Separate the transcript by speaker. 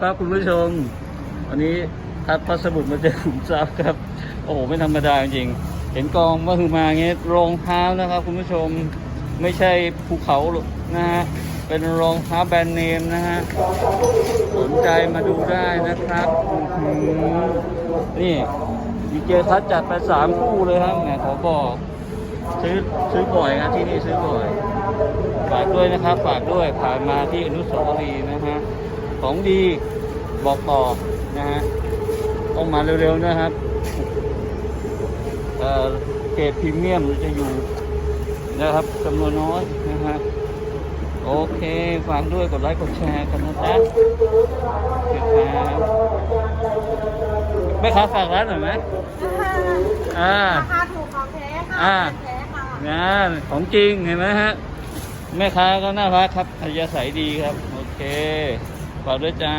Speaker 1: ครับคุณผู้ชม วันนี้ทัดพัสบุตรมาเจอขุมทรัพย์ครับ โอ้โหไม่ธรรมดาจริง เห็นกองว่าคือมาเงี้ยรองเท้านะครับ คุณผู้ชมไม่ใช่ภูเขาหรอกนะฮะเป็นรองเท้าแบรนด์เนมนะฮะสนใจมาดูได้นะครับนี่ดีเจทัดจัดไปสามคู่เลยครับแหมขอบอกซื้อซื้อบ่อยครับที่นี่ซื้อบ่อย ฝากด้วยนะครับ ฝากด้วยผ่านมาที่อนุสาวรีย์นะฮะของดี บอกต่อนะฮะต้องมาเร็วๆนะครับเอ่อเกรดพรีเมียมจะอยู่นะครับจำนวนน้อยนะฮะโอเคฝากด้วยกดไลค์กดแชร์กันนะจ๊ะโอเคครับแม่ค้าฝากร้านหน่อยไหมอ่า
Speaker 2: ราคาถูกของแท้ค่ะ
Speaker 1: อ่า
Speaker 2: แท้ค่ะ
Speaker 1: งานของจริงเห็นไหมฮะแม่ค้าก็น่ารักครับอัธยาศัยดีครับ โอเคฝากด้วยจ้า